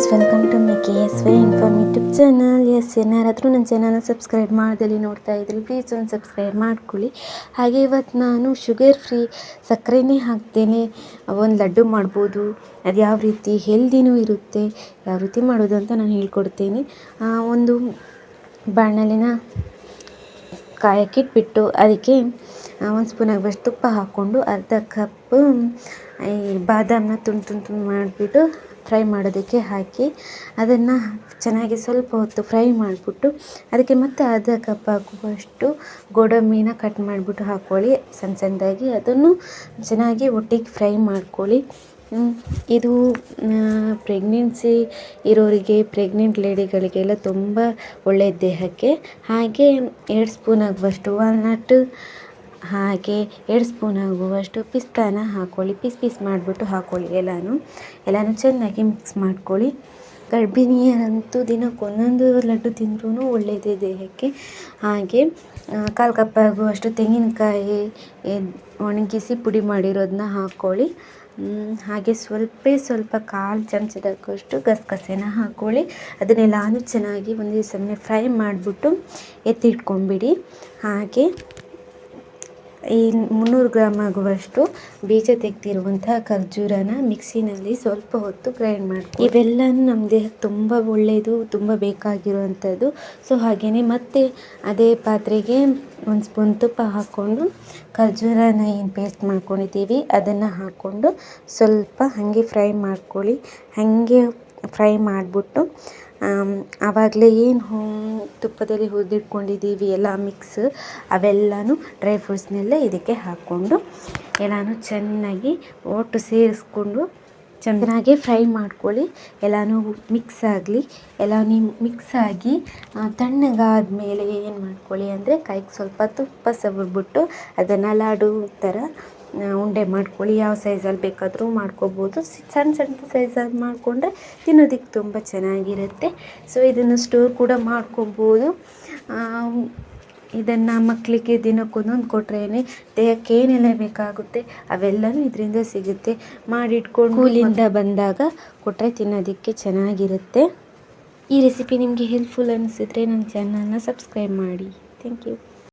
Friends welcome to my K S Y inform YouTube channel S ಏನಾರಾದರೂ ನನ್ನ ಚಾನಲ್ನ subscribe ಮಾಡ್ದಲ್ಲಿ ನೋಡ್ತಾ ಇದ್ರಿ ಪ್ಲೀಸ್ ಒಂದು ಸಬ್ಸ್ಕ್ರೈಬ್ ಮಾಡ್ಕೊಳ್ಳಿ. ಹಾಗೆ ಇವತ್ತು ನಾನು ಶುಗರ್ ಫ್ರೀ ಸಕ್ಕರೆನೇ ಹಾಕ್ತೇನೆ. ಒಂದು ಲಡ್ಡು ಮಾಡ್ಬೋದು, ಅದು ಯಾವ ರೀತಿ ಹೆಲ್ದಿನೂ ಇರುತ್ತೆ, ಯಾವ ರೀತಿ ಮಾಡೋದು ಅಂತ ನಾನು ಹೇಳ್ಕೊಡ್ತೇನೆ. ಒಂದು ಬಾಣಲಿನ ಕಾಯಕ್ಕಿಟ್ಬಿಟ್ಟು ಅದಕ್ಕೆ ಒಂದು ಸ್ಪೂನ್ ಆಗುವಷ್ಟು ತುಪ್ಪ ಹಾಕ್ಕೊಂಡು ಅರ್ಧ ಕಪ್ ಈ ಬಾದಾಮನ್ನ ತುಂಡು ತುಂಡು ತುಂಡು ಮಾಡಿಬಿಟ್ಟು ಫ್ರೈ ಮಾಡೋದಕ್ಕೆ ಹಾಕಿ ಅದನ್ನು ಚೆನ್ನಾಗಿ ಸ್ವಲ್ಪ ಹೊತ್ತು ಫ್ರೈ ಮಾಡಿಬಿಟ್ಟು ಅದಕ್ಕೆ ಮತ್ತೆ ಅರ್ಧ ಕಪ್ ಹಾಕುವಷ್ಟು ಗೋಡಂಬಿನ ಕಟ್ ಮಾಡಿಬಿಟ್ಟು ಹಾಕ್ಕೊಳ್ಳಿ ಸಣ್ಣ ಸಣ್ಣದಾಗಿ ಅದನ್ನು ಚೆನ್ನಾಗಿ ಒಟ್ಟಿಗೆ ಫ್ರೈ ಮಾಡ್ಕೊಳ್ಳಿ. ಇದು ಪ್ರೆಗ್ನೆನ್ಸಿ ಇರೋರಿಗೆ ಪ್ರೆಗ್ನೆಂಟ್ ಲೇಡಿಗಳಿಗೆಲ್ಲ ತುಂಬ ಒಳ್ಳೆಯ ದೇಹಕ್ಕೆ. ಹಾಗೆ ಎರಡು ಸ್ಪೂನ್ ಆಗುವಷ್ಟು ವಾಲ್ನಟ್ ಹಾಗೆ ಎರಡು ಸ್ಪೂನ್ ಆಗುವಷ್ಟು ಪಿಸ್ತಾನ ಹಾಕ್ಕೊಳ್ಳಿ ಪೀಸ್ ಪೀಸ್ ಮಾಡಿಬಿಟ್ಟು ಹಾಕ್ಕೊಳ್ಳಿ ಎಲ್ಲನೂ. ಎಲ್ಲನೂ ಚೆನ್ನಾಗಿ ಮಿಕ್ಸ್ ಮಾಡ್ಕೊಳ್ಳಿ. ಗರ್ಭಿಣಿಯರಂತೂ ದಿನಕ್ಕೆ ಒಂದೊಂದು ಲಡ್ಡು ತಿಂದ್ರೂ ಒಳ್ಳೆಯದೇ ದೇಹಕ್ಕೆ. ಹಾಗೆ ಕಾಲು ಕಪ್ಪಾಗುವಷ್ಟು ತೆಂಗಿನಕಾಯಿ ಒಣಗಿಸಿ ಪುಡಿ ಮಾಡಿರೋದನ್ನ ಹಾಕ್ಕೊಳ್ಳಿ ಹಾಗೆ ಸ್ವಲ್ಪ ಸ್ವಲ್ಪ ಕಾಲು ಚಮಚದಕ್ಕಷ್ಟು ಗಸಗಸೆನ ಹಾಕ್ಕೊಳ್ಳಿ ಅದನ್ನೆಲ್ಲಾನು ಚೆನ್ನಾಗಿ ಒಂದು ಸಮಯ ಫ್ರೈ ಮಾಡಿಬಿಟ್ಟು ಎತ್ತಿಟ್ಕೊಂಬಿಡಿ ಹಾಗೆ ಈ ಮುನ್ನೂರು ಗ್ರಾಮ್ ಆಗುವಷ್ಟು ಬೀಜ ತೆಗೆದಿರುವಂತಹ ಖರ್ಜೂರನ ಮಿಕ್ಸಿನಲ್ಲಿ ಸ್ವಲ್ಪ ಹೊತ್ತು ಗ್ರೈಂಡ್ ಮಾಡಿ ಇವೆಲ್ಲನೂ ನಮ್ಮ ದೇಹಕ್ಕೆ ತುಂಬ ಒಳ್ಳೆಯದು, ತುಂಬ ಬೇಕಾಗಿರುವಂಥದ್ದು. ಸೊ, ಹಾಗೆಯೇ ಮತ್ತೆ ಅದೇ ಪಾತ್ರೆಗೆ ಒಂದು ಸ್ಪೂನ್ ತುಪ್ಪ ಹಾಕ್ಕೊಂಡು ಖರ್ಜೂರನ ಏನು ಪೇಸ್ಟ್ ಮಾಡ್ಕೊಂಡಿದ್ದೀವಿ, ಅದನ್ನು ಹಾಕ್ಕೊಂಡು ಸ್ವಲ್ಪ ಹಾಗೆ ಫ್ರೈ ಮಾಡ್ಕೊಳ್ಳಿ. ಹಾಗೆ ಫ್ರೈ ಮಾಡಿಬಿಟ್ಟು ಆವಾಗಲೇ ಏನು ತುಪ್ಪದಲ್ಲಿ ಹುರಿದಿಟ್ಕೊಂಡಿದ್ದೀವಿ, ಎಲ್ಲ ಮಿಕ್ಸ್ ಅವೆಲ್ಲನೂ ಡ್ರೈ ಫ್ರೂಟ್ಸ್ನೆಲ್ಲ ಇದಕ್ಕೆ ಹಾಕ್ಕೊಂಡು, ಎಲ್ಲನೂ ಚೆನ್ನಾಗಿ ಒಟ್ಟು ಸೇರಿಸ್ಕೊಂಡು ಚೆನ್ನಾಗಿ ಫ್ರೈ ಮಾಡ್ಕೊಳ್ಳಿ. ಎಲ್ಲನೂ ಮಿಕ್ಸ್ ಆಗಲಿ, ಎಲ್ಲನೂ ಮಿಕ್ಸ್ ಆಗಿ ತಣ್ಣಗಾದ ಮೇಲೆ ಏನು ಮಾಡ್ಕೊಳ್ಳಿ ಅಂದರೆ, ಕೈಗೆ ಸ್ವಲ್ಪ ತುಪ್ಪ ಸವರ್ಬಿಟ್ಟು ಅದನ್ನು ಲಾಡು ಥರ ಉಂಡೆ ಮಾಡ್ಕೊಳ್ಳಿ ಯಾವ ಸೈಜಲ್ಲಿ ಬೇಕಾದರೂ ಮಾಡ್ಕೋಬೋದು. ಸಣ್ಣ ಸಣ್ಣ ಸೈಜಲ್ಲಿ ಮಾಡಿಕೊಂಡ್ರೆ ತಿನ್ನೋದಕ್ಕೆ ತುಂಬ ಚೆನ್ನಾಗಿರುತ್ತೆ. ಸೊ ಇದನ್ನು ಸ್ಟೋರ್ ಕೂಡ ಮಾಡ್ಕೊಬೋದು. ಇದನ್ನು ಮಕ್ಕಳಿಗೆ ದಿನಕ್ಕೊಂದೊಂದು ಕೊಟ್ರೇ ದೇಹಕ್ಕೆ ಏನೆಲ್ಲ ಬೇಕಾಗುತ್ತೆ ಅವೆಲ್ಲವೂ ಇದರಿಂದ ಸಿಗುತ್ತೆ. ಮಾಡಿಟ್ಕೊಂಡು ಸ್ಕೂಲಿಂದ ಬಂದಾಗ ಕೊಟ್ಟರೆ ತಿನ್ನೋದಕ್ಕೆ ಚೆನ್ನಾಗಿರುತ್ತೆ. ಈ ರೆಸಿಪಿ ನಿಮಗೆ ಹೆಲ್ಪ್ಫುಲ್ ಅನಿಸಿದ್ರೆ ನನ್ನ ಚಾನಲ್ನ ಸಬ್ಸ್ಕ್ರೈಬ್ ಮಾಡಿ. Thank you